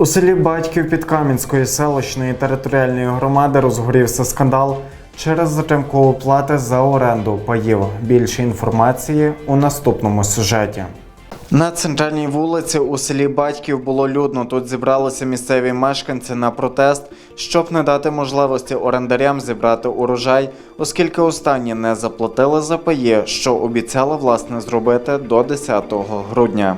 У селі Батьків Підкам'янської селищної територіальної громади розгорівся скандал через затримку оплати за оренду паїв. Більше інформації у наступному сюжеті. На центральній вулиці у селі Батьків було людно. Тут зібралися місцеві мешканці на протест, щоб не дати можливості орендарям зібрати урожай, оскільки останні не заплатили за паї, що обіцяли власне зробити до 10 грудня.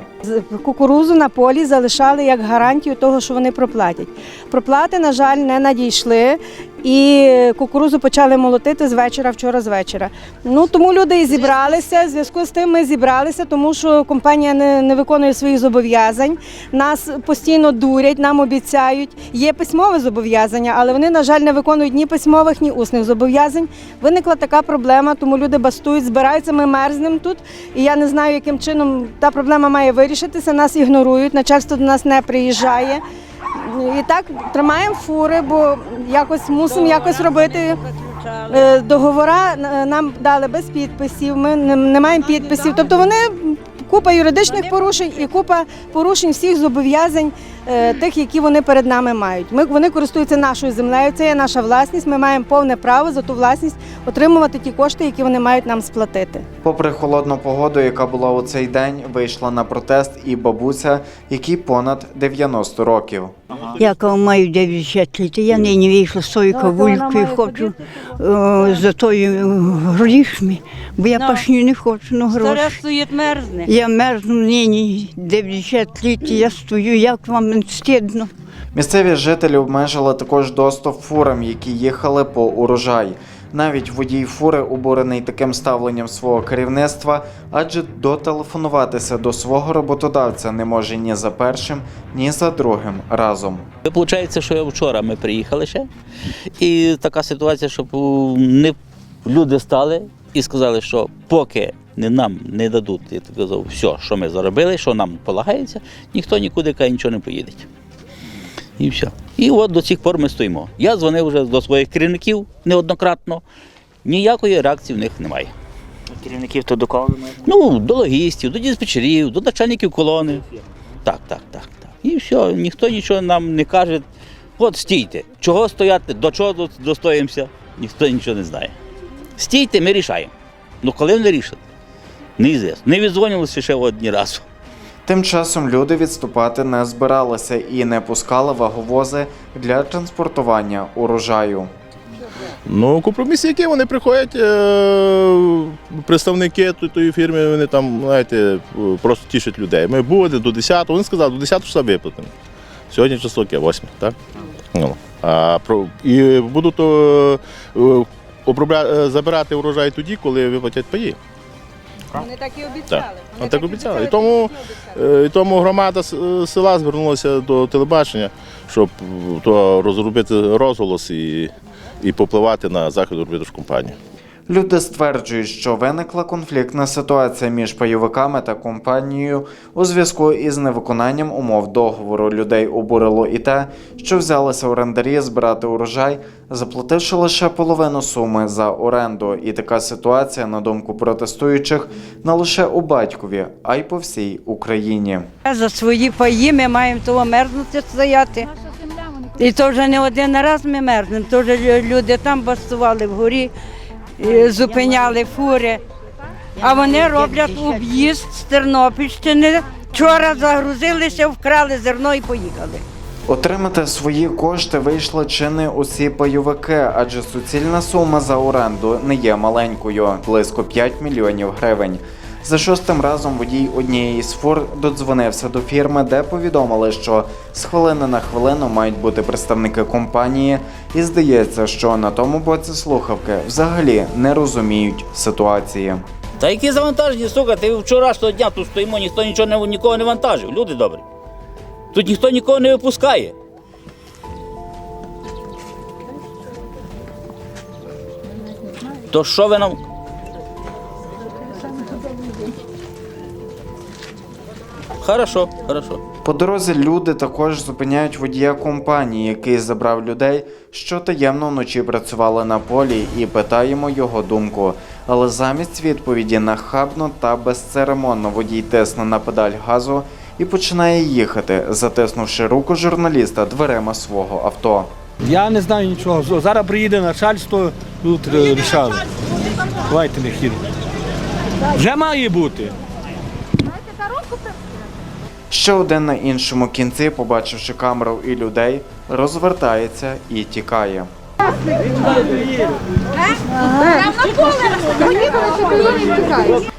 Кукурузу на полі залишали як гарантію того, що вони проплатять. Проплати, на жаль, не надійшли, і кукурузу почали молотити з вечора, вчора з вечора. Ну тому люди і зібралися. В зв'язку з тим ми зібралися, тому що компанія не, не виконує своїх зобов'язань. Нас постійно дурять, нам обіцяють. Є письмове зобов'язання, але вони, на жаль, не виконують ні письмових, ні усних зобов'язань. Виникла така проблема, тому люди бастують, збираються. Ми мерзнемо тут. І я не знаю, яким чином та проблема має вирішитися. Нас ігнорують, начальство до нас не приїжджає. І так тримаємо фури, бо якось мусимо якось робити. Е, Договора е, нам дали без підписів, ми не маємо підписів. Тобто вони купа юридичних порушень і купа порушень всіх зобов'язань е, тих, які вони перед нами мають. Ми вони користуються нашою землею, це є наша власність. Ми маємо повне право за ту власність отримувати ті кошти, які вони мають нам сплатити. Попри холодну погоду, яка була у цей день, вийшла на протест і бабуся, якій понад 90 років. Я коли маю 90 літ, я нині вийшла з тою кавулькою, хочу о, за тою грішми, бо я пашню не хочу, ну Старе гроші. стоїть мерзне. Я мерзну нині 90 літ, я стою, як вам не стидно. Місцеві жителі обмежили також доступ фурам, які їхали по урожай. Навіть водій фури обурений таким ставленням свого керівництва, адже дотелефонуватися до свого роботодавця не може ні за першим, ні за другим разом. Виходить, що я вчора ми приїхали ще, і така ситуація, щоб не люди стали і сказали, що поки не нам не дадуть, я так казав, все, що ми заробили, що нам полагається, ніхто нікуди каже, нічого не поїде. І все. І от до цих пор ми стоїмо. Я дзвонив вже до своїх керівників неоднократно. Ніякої реакції в них немає. Керівників то до кого ви маєте? Ну, до логістів, до диспетчерів, до начальників колони. Так, так, так, так. І все, ніхто нічого нам не каже. От стійте, чого стояти, до чого достоїмося, ніхто нічого не знає. Стійте, ми рішаємо. Ну коли вони рішать? Неізвісно. Не віддзвонилися ще одні разу. Тим часом люди відступати не збиралися і не пускали ваговози для транспортування урожаю. Ну, компроміс, який вони приходять, е, представники тої, фірми, вони там, знаєте, просто тішать людей. Ми буде до 10-го, вони сказали, до 10-го числа виплатимо. Сьогодні число яке, 8, так? Ну, а, і будуть е, е, обробля, е, забирати урожай тоді, коли виплатять паї. Вони так і Так. Вони так обіцяли. І тому, е, і тому громада е, села звернулася до телебачення, щоб то розробити розголос і, і попливати на захід компанію. Люди стверджують, що виникла конфліктна ситуація між пайовиками та компанією у зв'язку із невиконанням умов договору. Людей обурило і те, що взялися орендарі збирати урожай, заплативши лише половину суми за оренду. І така ситуація, на думку протестуючих, не лише у батькові, а й по всій Україні. За свої паї ми маємо того мерзнути стояти. І то вже не один раз ми мерзнемо. То люди там бастували вгорі, зупиняли фури. А вони роблять об'їзд з Тернопільщини. Вчора загрузилися, вкрали зерно і поїхали. Отримати свої кошти вийшли чи не усі пайовики, адже суцільна сума за оренду не є маленькою близько 5 мільйонів гривень. За шостим разом водій однієї з фур додзвонився до фірми, де повідомили, що з хвилини на хвилину мають бути представники компанії, і здається, що на тому боці слухавки взагалі не розуміють ситуації. Та які завантажені, сука, ти вчорашнього дня тут стоїмо, ніхто нічого не, нікого не вантажив, люди добрі. Тут ніхто нікого не випускає. То що ви нам? Хорошо, хорошо. По дорозі люди також зупиняють водія компанії, який забрав людей, що таємно вночі працювали на полі, і питаємо його думку. Але замість відповіді нахабно та безцеремонно водій тисне на педаль газу і починає їхати, затиснувши руку журналіста дверима свого авто. Я не знаю нічого. Зараз приїде начальство, тут е, рішали. Давайте не хір. Вже має бути. Ще один на іншому кінці, побачивши камеру і людей, розвертається і тікає.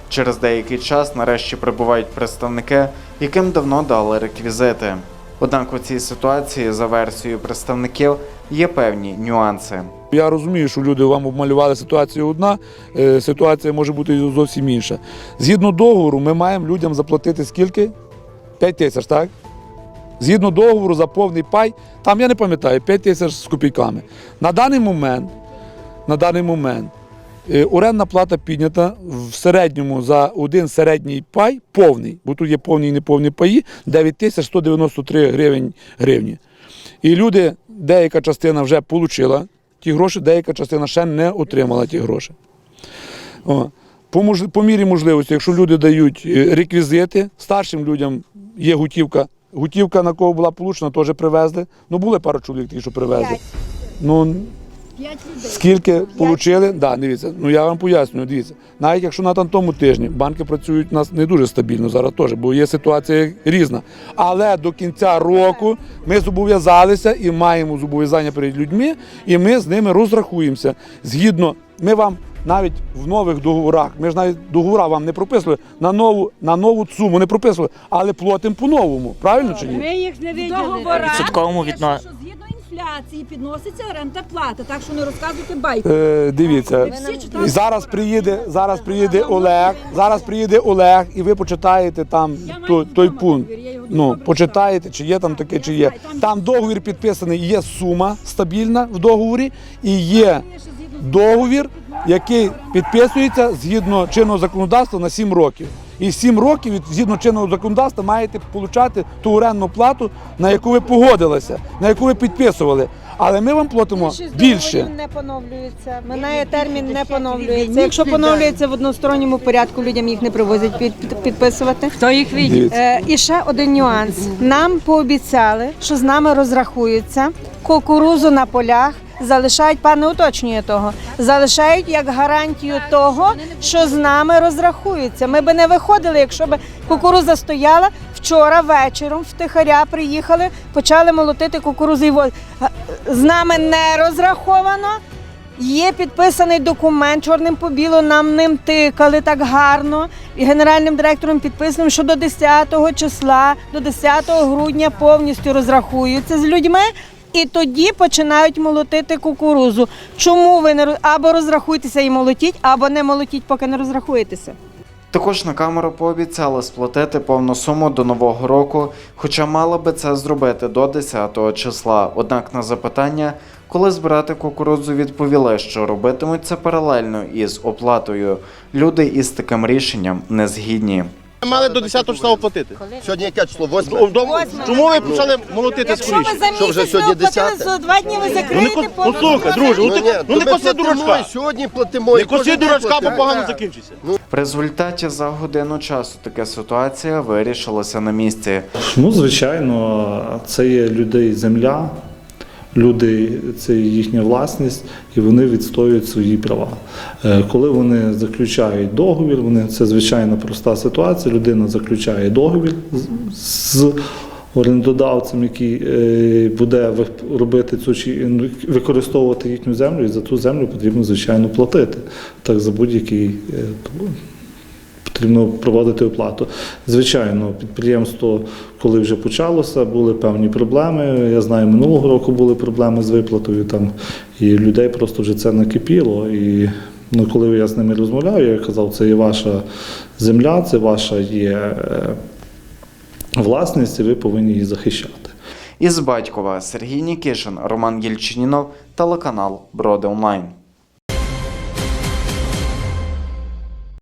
Через деякий час нарешті прибувають представники, яким давно дали реквізити. Однак у цій ситуації, за версією представників, є певні нюанси. Я розумію, що люди вам обмалювали ситуацію одна, е, ситуація може бути зовсім інша. Згідно договору, ми маємо людям заплатити скільки? 5 тисяч, так? Згідно договору за повний пай, там я не пам'ятаю, 5 тисяч з копійками. На даний момент, на даний момент е, орендна плата піднята в середньому за один середній пай повний, бо тут є повні і неповні паї, 9 тисяч 193 гривень, гривні. І люди, деяка частина вже отримала ті гроші, деяка частина ще не отримала ті гроші. О. По, мірі можливості, якщо люди дають е, реквізити, старшим людям є готівка. Готівка, на кого була получена, теж привезли. Ну, були пару чоловік, такі, що привезли. Ну, скільки отримали, да, дивіться, ну я вам пояснюю, дивіться. Навіть якщо на тому тижні банки працюють у нас не дуже стабільно зараз теж, бо є ситуація різна. Але до кінця року ми зобов'язалися і маємо зобов'язання перед людьми, і ми з ними розрахуємося. Згідно, ми вам навіть в нових договорах, ми ж навіть договора вам не прописували на нову, на нову суму не прописували, але платимо по-новому. Правильно чи ні? Ми їх не виділи. відсотковому відно... що згідно інфляції підноситься рента плата, так що не розказуйте байку. Е, дивіться, і зараз приїде, зараз приїде Олег, зараз приїде Олег, і ви почитаєте там той, той пункт. Ну, почитаєте, чи є там таке, чи є. Там договір підписаний, є сума стабільна в договорі, і є договір, який підписується згідно чинного законодавства на 7 років. І 7 років згідно чинного законодавства маєте отримати ту орендну плату, на яку ви погодилися, на яку ви підписували. Але ми вам платимо Більшість більше. договорів не поновлюється. Минає термін, не поновлюється. Якщо поновлюється в односторонньому порядку, людям їх не привозять під, під- підписувати. Хто їх? Дивіться. Е, і ще один нюанс. Нам пообіцяли, що з нами розрахуються, кукурузу на полях залишають, пан не уточнює того, залишають як гарантію того, що з нами розрахуються. Ми би не виходили, якщо б кукуруза стояла. Вчора вечором втихаря приїхали, почали молотити кукурузу. З нами не розраховано. Є підписаний документ чорним по білу, нам ним тикали так гарно. І генеральним директором підписано, що до 10 числа, до 10 грудня повністю розрахуються з людьми. І тоді починають молотити кукурузу. Чому ви не або розрахуйтеся і молотіть, або не молотіть, поки не розрахуєтеся? Також на камеру пообіцяли сплатити повну суму до нового року, хоча мали би це зробити до 10 числа. Однак на запитання, коли збирати кукурудзу, відповіли, що робитимуть це паралельно із оплатою. Люди із таким рішенням не згідні. Мали до 10 числа оплатити. Сьогодні яке число? Восьме? Чому ви почали молотити Якщо ви скоріше? за Що вже місяць не сьогодні оплатили, 10? за два дні ви Ну, закриєте послухай, друже, ну ти- ну не ми коси платимо, дурачка. і Сьогодні платимо. Не і кожен коси день дурачка, бо платимо. погано закінчиться. В результаті за годину часу така ситуація вирішилася на місці. Ну, звичайно, це є людей земля, люди це їхня власність, і вони відстоюють свої права. Е, Коли вони заключають договір, вони це звичайно проста ситуація. Людина заключає договір з- орендодавцем, який е, буде робити цю чи використовувати їхню землю, і за ту землю потрібно звичайно платити. Так за будь-який е, потрібно проводити оплату. Звичайно, підприємство, коли вже почалося, були певні проблеми. Я знаю, минулого року були проблеми з виплатою там, і людей просто вже це накипіло. І ну, коли я з ними розмовляв, я казав, це є ваша земля, це ваша є е, власність, і ви повинні її захищати. Із батькова Сергій Нікішин, Роман Єльчинінов, телеканал Броди Онлайн.